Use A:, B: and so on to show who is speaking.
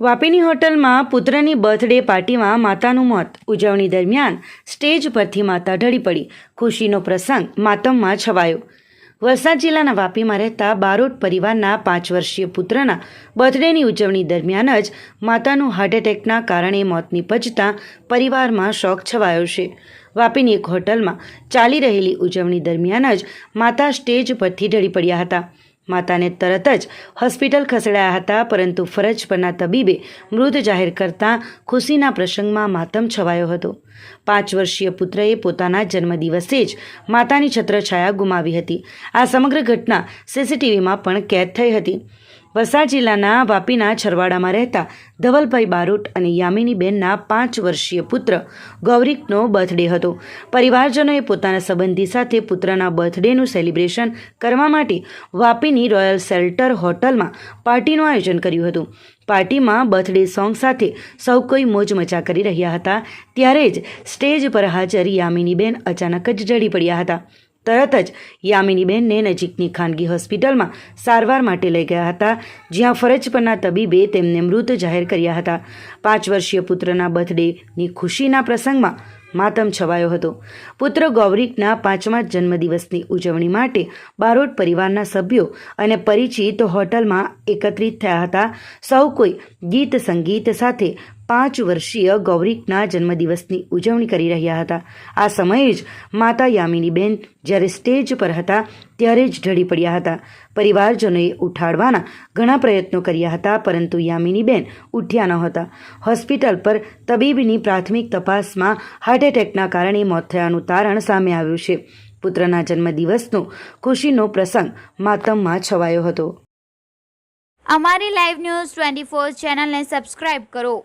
A: વાપીની હોટલમાં પુત્રની બર્થડે પાર્ટીમાં માતાનું મોત. ઉજવણી દરમિયાન સ્ટેજ પરથી માતા ઢળી પડી. ખુશીનો પ્રસંગ માતમમાં છવાયો. વલસાડ જિલ્લાના વાપીમાં રહેતા બારોટ પરિવારના પાંચ વર્ષીય પુત્રના બર્થડેની ઉજવણી દરમિયાન જ માતાનું હાર્ટ એટેકના કારણે મોત નિપજતા પરિવારમાં શોક છવાયો છે. વાપીની એક હોટલમાં ચાલી રહેલી ઉજવણી દરમિયાન જ માતા સ્ટેજ પરથી ઢળી પડ્યા હતા. માતાને તરત જ હોસ્પિટલ ખસેડાયા હતા, પરંતુ ફરજ પરના તબીબે મૃત જાહેર કરતાં ખુશીના પ્રસંગમાં માતમ છવાયો હતો. પાંચ વર્ષીય પુત્રએ પોતાના જન્મદિવસે જ માતાની છત્રછાયા ગુમાવી હતી. આ સમગ્ર ઘટના સીસીટીવીમાં પણ કેદ થઈ હતી. વલસાડ જિલ્લાના વાપીના છરવાડામાં રહેતા ધવલભાઈ બારોટ અને યામિનીબેનના પાંચ વર્ષીય પુત્ર ગૌરિકનો બર્થડે હતો. પરિવારજનોએ પોતાના સંબંધી સાથે પુત્રના બર્થડેનું સેલિબ્રેશન કરવા માટે વાપીની રોયલ શેલ્ટર હોટલમાં પાર્ટીનું આયોજન કર્યું હતું. પાર્ટીમાં બર્થડે સોંગ સાથે સૌ કોઈ મોજ મજા કરી રહ્યા હતા. ત્યારે જ સ્ટેજ પર હાજર યામિનીબેન અચાનક જ જડી પડ્યા હતા. તરત જ યામિનીબેનને નજીકની ખાનગી હોસ્પિટલમાં સારવાર માટે લઈ ગયા હતા, જ્યાં ફરજ પરના તબીબે તેમને મૃત જાહેર કર્યા હતા. પાંચ વર્ષીય પુત્રના બર્થડેની ખુશીના પ્રસંગમાં માતમ છવાયો હતો. પુત્ર ગૌરિકના પાંચમા જન્મદિવસની ઉજવણી માટે બારોટ પરિવારના સભ્યો અને પરિચિત હોટલમાં એકત્રિત થયા હતા. સૌ કોઈ ગીત સંગીત સાથે પાંચ વર્ષીય ગૌરિકના જન્મદિવસની ઉજવણી કરી રહ્યા હતા. આ સમયે જ માતા યામિનીબેન જ્યારે સ્ટેજ પર હતા ત્યારે જ ઢળી પડ્યા હતા. પરિવારજનોએ ઉઠાડવાના ઘણા પ્રયત્નો કર્યા હતા, પરંતુ યામિનીબેન ઉઠ્યા ન હતા. હોસ્પિટલ પર તબીબની પ્રાથમિક તપાસમાં હાર્ટ એટેકના કારણે મોત થયાનું તારણ સામે આવ્યું છે. પુત્રના જન્મદિવસનો ખુશીનો પ્રસંગ માતમમાં છવાયો હતો.
B: અમારી લાઈવ ન્યૂઝ ટ્વેન્ટી ફોર ચેનલને સબસ્ક્રાઇબ કરો.